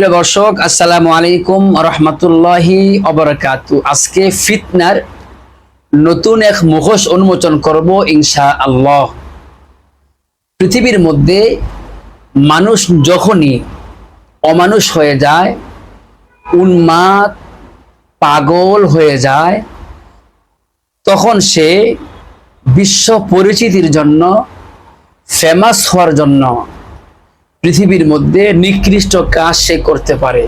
প্রিয় দর্শক, আসসালামু আলাইকুম রহমতুল্লাহি আজকে ফিতনার নতুন এক মুখোশ উন্মোচন করব ইনশা আল্লাহ পৃথিবীর মধ্যে মানুষ যখনই অমানুষ হয়ে যায়, উন্মাদ, পাগল হয়ে যায়, তখন সে বিশ্ব পরিচিতির জন্য ফেমাস হওয়ার জন্য পৃথিবীর মধ্যে নিকৃষ্ট কাজ সে করতে পারে।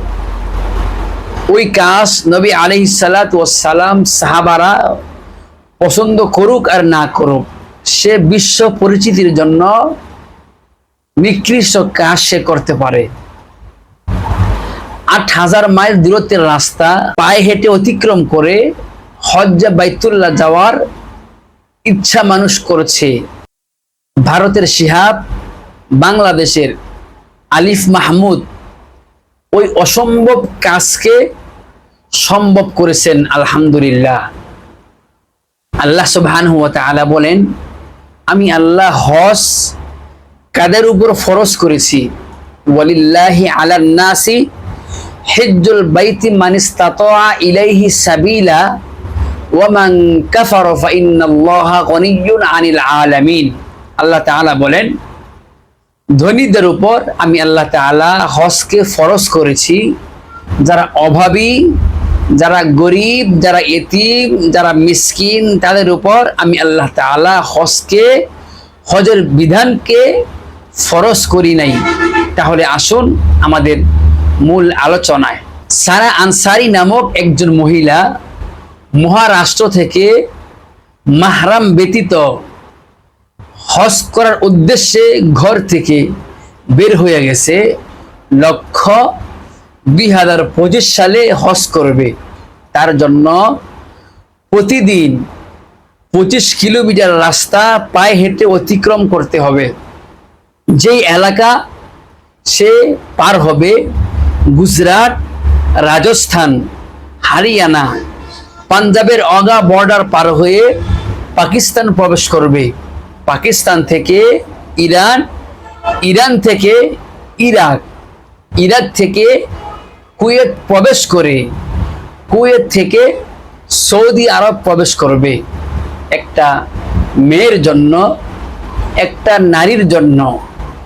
ওই কাজ নবী আলি সালাত ও সালাম সাহাবারা পছন্দ করুক আর না করুক, সে বিশ্ব পরিচিতির জন্য নিকৃষ্ট কাজ সে করতে পারে। আট হাজার মাইল দূরত্বের রাস্তা, পায়ে হেঁটে অতিক্রম করে হজ্জা বাইতুল্লাহ যাওয়ার ইচ্ছা মানুষ করেছে। ভারতের শিহাব বাংলাদেশের আলিফ মাহমুদ ওই অসম্ভব কাজকে সম্ভব করেছেন, আলহামদুলিল্লাহ। আল্লাহ সুবহান আলা বলেন, আমি আল্লাহ হস কাদের উপর ফরজ করেছি? ওয়ালিল্লাহি আলান নাসি হিজ্জুল বাইতি মান ইস্তাতা ইলাইহি সাবিলা ওয়া মান কাফারা ফা ইন্নাল্লাহা গনিয়্যুন আনিল আলামিন। আল্লাহ তাআলা বলেন ধনীদের উপর আমি আল্লাহ তাআলা হজকে ফরজ করেছি। যারা অভাবী, যারা গরিব, যারা এতিম, যারা মিসকিন, তাদের উপর আমি আল্লাহ তাআলা হজকে, হজের বিধানকে ফরজ করি নাই। তাহলে আসুন আমাদের মূল আলোচনায়। সারা আনসারি নামক একজন মহিলা মহারাষ্ট্র থেকে মাহরাম ব্যতীত হজ করার উদ্দেশ্যে ঘর থেকে বের হয়ে গেছে লক্ষ্য দুই হাজার পঁচিশ সালে হজ করবে। তার জন্য প্রতিদিন পঁচিশ কিলোমিটার রাস্তা পায়ে হেঁটে অতিক্রম করতে হবে। যেই এলাকা সে পার হবে গুজরাট, রাজস্থান, হারিয়ানা, পাঞ্জাবের অগা বর্ডার পার হয়ে পাকিস্তান প্রবেশ করবে। পাকিস্তান থেকে ইরান ইরান থেকে ইরাক ইরাক থেকে কুয়েত প্রবেশ করে, কুয়েত থেকে সৌদি আরব প্রবেশ করবে। একটা মেয়ের জন্য, একটা নারীর জন্য,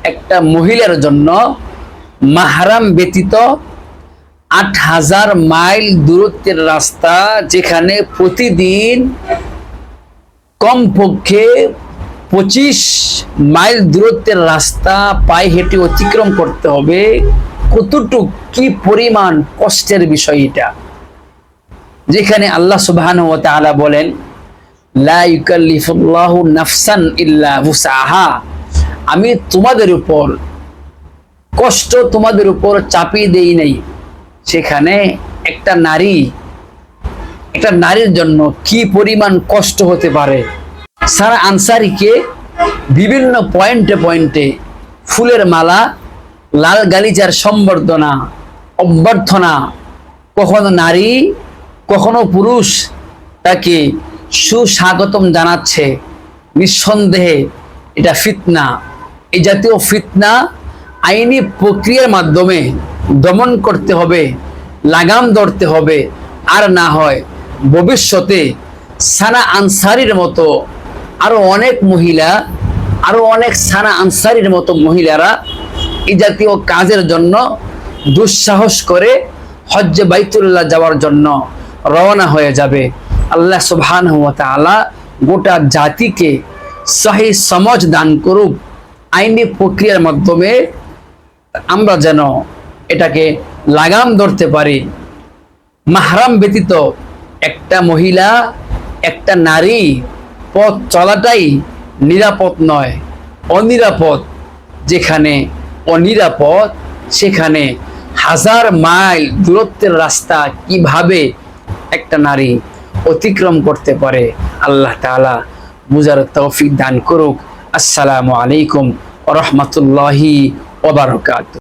একটা মহিলার জন্য মাহারাম ব্যতীত আট হাজার মাইল দূরত্বের রাস্তা যেখানে প্রতিদিন কমপক্ষে পঁচিশ মাইল দূরত্বের রাস্তা, পায়ে হেঁটে অতিক্রম করতে হবে। কতটুক, কি পরিমাণ কষ্টের বিষয় এটা? যেখানে আল্লাহ সুবহান ও তাআলা বলেন নাফসান ইল্লা আমি তোমাদের উপর কষ্ট তোমাদের উপর চাপিয়ে দেই নাই। সেখানে একটা নারী, একটা নারীর জন্য কি পরিমাণ কষ্ট হতে পারে? সারা আনসারিকে বিভিন্ন পয়েন্টে পয়েন্টে ফুলের মালা, লাল গালিচার সম্বর্ধনা, অভ্যর্থনা, কখনো নারী, কখনো পুরুষ তাকে সুস্বাগতম জানাচ্ছে। নিঃসন্দেহে এটা ফিতনা। এই জাতীয় ফিতনা আইনি প্রক্রিয়ার মাধ্যমে দমন করতে হবে, লাগাম ধরতে হবে। আর না হয় ভবিষ্যতে সানা আনসারির মতো আরও অনেক মহিলা, আরও অনেক সানা আনসারির মতো মহিলারা এই জাতীয় কাজের জন্য দুঃসাহস করে হজ্জে বাইতুল্লাহ যাওয়ার জন্য রওনা হয়ে যাবে। আল্লাহ সুবহান তাআলা গোটা জাতিকে সহি সমাজ দান করুক। আইনি প্রক্রিয়ার মাধ্যমে আমরা যেন এটাকে লাগাম ধরতে পারি। মাহরাম ব্যতীত একটা মহিলা, একটা নারী পথ চলাটাই নিরাপদ নয়, অনিরাপদ। যেখানে অনিরাপদ, সেখানে হাজার মাইল দূরত্বের রাস্তা কীভাবে একটা নারী অতিক্রম করতে পারে, আল্লাহ তাআলা বুঝার তৌফিক দান করুক। আসসালামু আলাইকুম রহমতুল্লাহি ওবারকাত